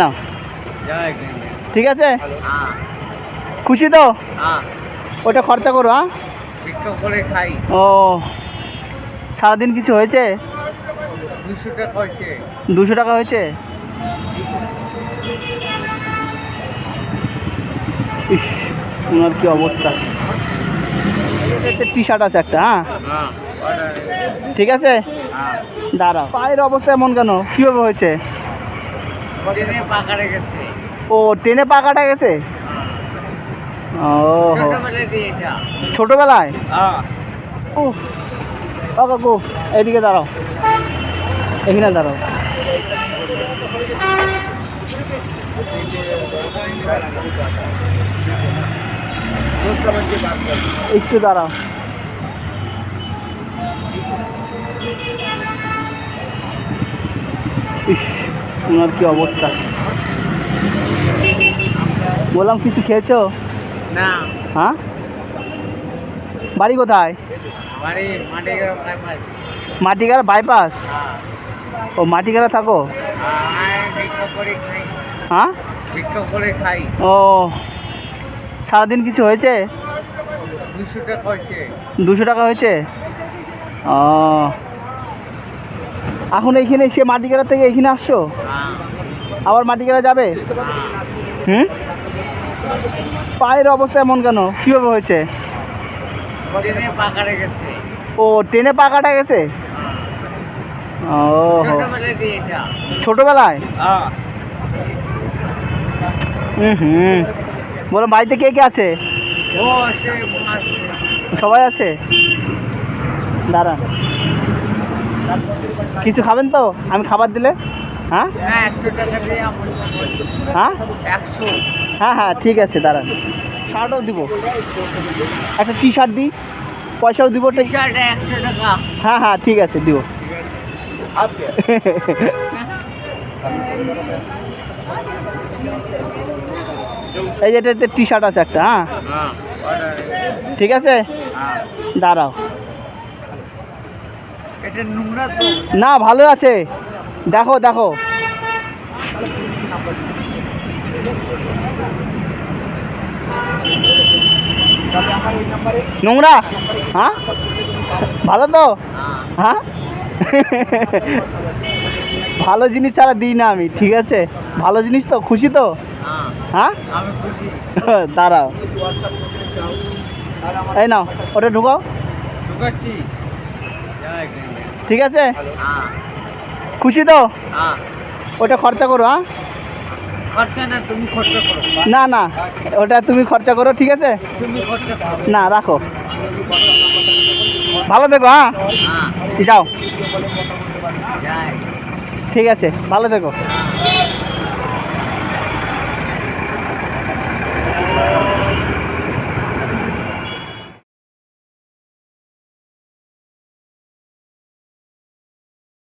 নাও। জয় ঠিক আছে? খুশি তো? ওটা খরচা করো হ্যাঁ? ও, সারাদিন কিছু হয়েছে? দুশো টাকা হয়েছে? ইস, তোমার কি অবস্থা? টি শার্ট আছে একটা হ্যাঁ? ঠিক আছে? দাঁড়াও। পায়ের অবস্থা এমন কেন? কীভাবে হয়েছে? ট্রেনে পাকা রেখেছে ও ট্রেনে পা কাটা গেছে? ও ছোটবেলায় হ্যাঁ। ও কাকু এইদিকে দাঁড়াও। এখানে দাঁড়াও। একটু দাঁড়াও। ইস। তোমার কি অবস্থা? বললাম কিছু খেয়েছো? না। হ্যাঁ? বাড়ি কোথায়? মাটিগাড়া বাইপাস হ্যাঁ। ও মাটিগাড়া থাকো? হ্যাঁ? ও সারাদিন কিছু হয়েছে? দুশো টাকা হয়েছে। দুশো টাকা হয়েছে? ও এখন এইখানে সে মাটিগাড়া থেকে এইখানে আসছো? আবার মাটিগাড়া যাবে? হুম? পায়ের অবস্থা এমন কেন? কীভাবে হয়েছে? ও ট্রেনে পা কাটা গেছে? ও ছোটবেলায় হ্যাঁ। হুম হুম। বলো বাড়িতে কে কে আছে। সবাই আছে? দাঁড়ান। কিছু খাবেন তো? আমি খাবার দিলে? হ্যাঁ? আমার হ্যাঁ? হ্যাঁ হ্যাঁ ঠিক আছে দাঁড়ান। শার্টও দিব। একটা টি শার্ট দিই। পয়সাও দিব টি শার্ট একশো টাকা। হ্যাঁ হ্যাঁ ঠিক আছে দিব। এই যে এটাতে টি শার্ট আছে একটা হ্যাঁ? হ্যাঁ ঠিক আছে? হ্যাঁ। দাঁড়াও। না ভালো আছে। দেখো দেখো। নোংরা? হ্যাঁ? ভালো তো? হ্যাঁ? ভালো জিনিস ছাড়া দিই না আমি ঠিক আছে? ভালো জিনিস তো? খুশি তো? হ্যাঁ? দাঁড়াও। এই নাও ওটা ঢুকাও। ঢুকাচ্ছি। ঠিক আছে? হ্যাঁ। খুশি তো? হ্যাঁ। ওটা খরচা করো হ্যাঁ? না না ওটা তুমি খরচা করো ঠিক আছে? না রাখো। ভালো থেকো হ্যাঁ? হ্যাঁ। যাও। ঠিক আছে ভালো থেকো।